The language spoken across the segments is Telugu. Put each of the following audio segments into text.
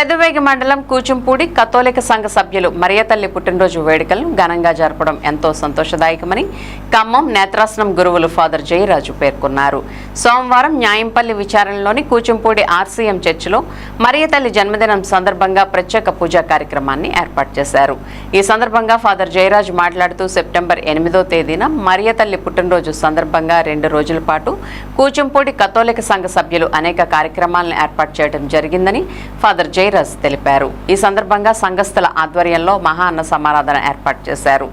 పెదవేగి మండలం కూచుంపూడి కథోలిక సంఘ సభ్యులు మరియతల్లి పుట్టినరోజు వేడుకలను ఘనంగా జరపడం ఎంతో సంతోషదాయకమని ఖమ్మం నేత్రాసనం గురువులు ఫాదర్ జయరాజు పేర్కొన్నారు. సోమవారం న్యాయంపల్లి విచారణలోని కూచుంపూడి ఆర్సీఎం చర్చిలో మరియతల్లి జన్మదినం సందర్భంగా ప్రత్యేక పూజా కార్యక్రమాన్ని ఏర్పాటు చేశారు. ఈ సందర్భంగా ఫాదర్ జయరాజు మాట్లాడుతూ సెప్టెంబర్ ఎనిమిదో తేదీన మరియతల్లి పుట్టినరోజు సందర్భంగా రెండు రోజుల పాటు కూచుంపూడి కథోలిక సంఘ సభ్యులు అనేక కార్యక్రమాలను ఏర్పాటు చేయడం జరిగిందని ఫాదర్ జయరాజ్ తెలిపారు. ఈ సందర్భంగా సంఘస్థుల ఆధ్వర్యంలో మహా అన్న సమారాధన ఏర్పాటు చేశారు.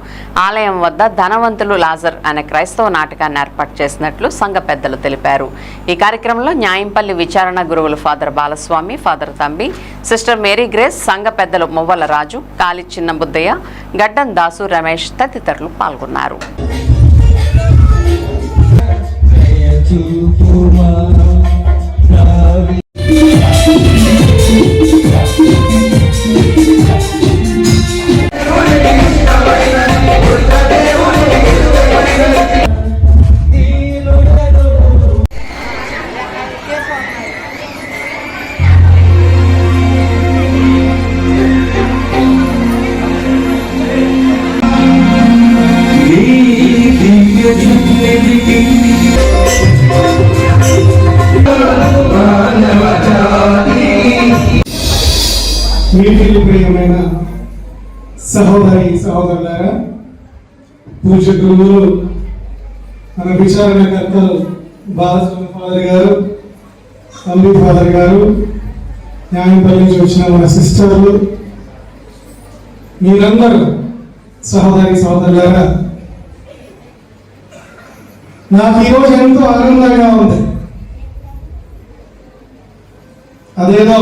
ఆలయం వద్ద ధనవంతులు లాజర్ అనే క్రైస్తవ నాటకాన్ని ఏర్పాటు చేసినట్లు సంఘ పెద్దలు తెలిపారు. ఈ కార్యక్రమంలో న్యాయంపల్లి విచారణ గురువులు father Balaswamy father Thambi sister Mary Grace సంఘ పెద్దలు మువ్వల రాజు కాలి చిన్న బుద్దయ్య గడ్డం దాసు రమేష్ తదితరులు పాల్గొన్నారు. చూపుమా ప్రియమైన సహోదరి సహోదరులారా పూజ్య గురువులు మన విచారణకర్తలు బాలస్వామి ఫాదర్ గారు తల్లి ఫాదర్ గారు న్యాయంపల్లి నుంచి వచ్చిన మన సిస్టర్లు మీరందరూ సహోదరి సహోదరులారా నాకు ఈరోజు ఎంతో ఆనందంగా ఉంది. అదేదో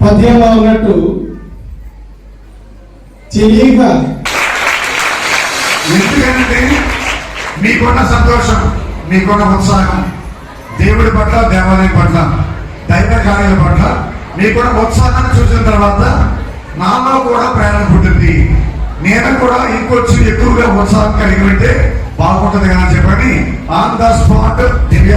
పద్యంలో ఉన్నట్టు తెలియక ఎందుకంటే మీకున్న సంతోషం మీకున్న ఉత్సాహం దేవుడి పట్ల దేవాలయం పట్ల దైవ కార్యాల పట్ల మీకున్న ఉత్సాహాన్ని చూసిన తర్వాత నాలో కూడా ప్రేరణ పుట్టింది. నేను కూడా ఇంకొంచెం ఎక్కువగా ఉత్సాహం కలిగి ఉంటే బాగుంటుంది కదా అని చెప్పని ఆన్ ద స్పాట్ దివ్య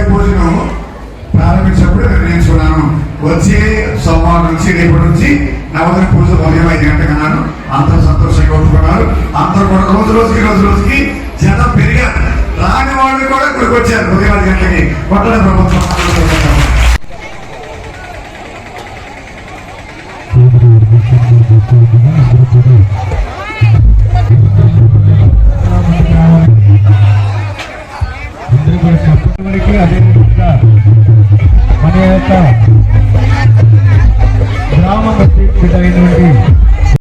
ప్రారంభించినప్పుడు నిర్ణయించుకున్నాను. వచ్చే సోమవారం నుంచి రేపటి నుంచి నవదిన పూజ ఉదయం ఐదు గంటలకు అన్నాను. అందరూ సంతోషంగా ఒప్పుకున్నారు అందరూ కూడా రోజు రోజుకి రోజు రోజుకి జనం పెరిగారు. రాని వాళ్ళు కూడా ఇక్కడికి వచ్చారు. ఉదయం ఐదు గంటకి పట్టణ ప్రభుత్వం అందరూ యొక్క గ్రామ అయినటువంటి